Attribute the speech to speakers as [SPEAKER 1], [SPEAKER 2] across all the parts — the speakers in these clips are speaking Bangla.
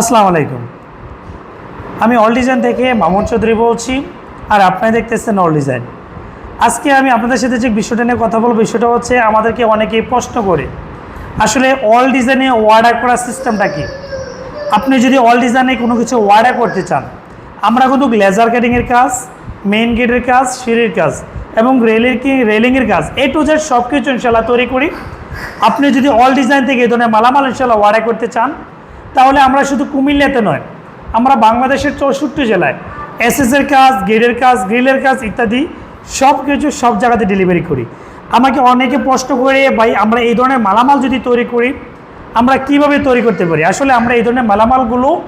[SPEAKER 1] আসসালামু আলাইকুম। আমি অল ডিজাইন থেকে মামুন চৌধুরী বলছি, আর আপনারা দেখতেছেন অল ডিজাইন। আজকে আমি আপনাদের সাথে যে বিষয়টা নিয়ে কথা বলব, বিষয়টা হচ্ছে আমাদেরকে অনেকেই প্রশ্ন করে, আসলে অল ডিজাইনে অর্ডার করার সিস্টেমটা কি? আপনি যদি অল ডিজাইনে কোনো কিছু অর্ডার করতে চান, আমরা কিন্তু লেজার কাটিংয়ের কাজ মেইন গেটের কাজ, সিঁড়ির কাজ এবং রেলের কি রেলিংয়ের কাজ এ টু জেড সব কিছু ইনশাল্লাহ তৈরি করি। আপনি যদি অল ডিজাইন থেকে এই ধরনের মালামাল ইনশাল্লাহ অর্ডার করতে চান তাহলে আমরা শুধু কুমিল্লাতে নয়, আমরা বাংলাদেশের চৌষট্টি জেলায় এসএসের কাজ গেটের কাজ গ্রিলের কাজ ইত্যাদি সব কিছু সব জায়গাতে ডেলিভারি করি। আমাকে অনেকে প্রশ্ন করে, ভাই, আমরা এই ধরনের মালামাল যদি তৈরি করি, আমরা কীভাবে তৈরি করতে পারি? আসলে আমরা এই ধরনের মালামালগুলো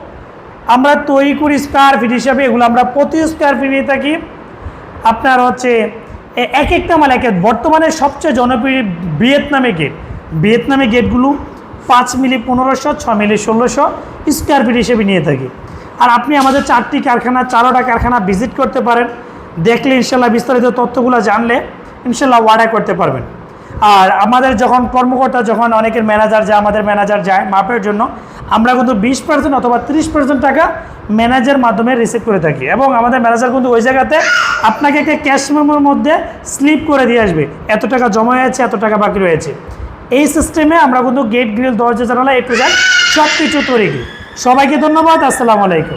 [SPEAKER 1] আমরা তৈরি করি স্কোয়ার ফিট হিসাবে, এগুলো আমরা প্রতি স্কোয়ার ফিট নিয়ে থাকি। আপনার হচ্ছে এক একটা মাল, এক এক- বর্তমানে সবচেয়ে জনপ্রিয় ভিয়েতনামে গেট ভিয়েতনামে গেটগুলো পাঁচ মিলি পনেরোশো, ছ মিলি ষোলোশো স্কোয়ার ফিট হিসেবে নিয়ে থাকি। আর আপনি আমাদের চারটি কারখানা, চারোটা কারখানা ভিজিট করতে পারেন। দেখলে ইনশাল্লাহ বিস্তারিত তথ্যগুলো জানলে ইনশাল্লাহ অর্ডার করতে পারবেন। আর আমাদের যখন কর্মকর্তা, যখন অনেকের ম্যানেজার যায়, আমাদের ম্যানেজার যায় মাপের জন্য, আমরা কিন্তু বিশ পার্সেন্ট অথবা তিরিশ পার্সেন্ট টাকা ম্যানেজার মাধ্যমে রিসিভ করে থাকি। এবং আমাদের ম্যানেজার কিন্তু ওই জায়গাতে আপনাকে একটা ক্যাশ মেমোর মধ্যে স্লিপ করে দিয়ে আসবে। এত টাকা জমা হয়েছে, এত টাকা বাকি রয়েছে। এই সিস্টেমে আমরা কিন্তু গেট গ্রিল দরজা, জানালা এ জেড সব কিছু তৈরি সবাইকে ধন্যবাদ, আসসালামু আলাইকুম।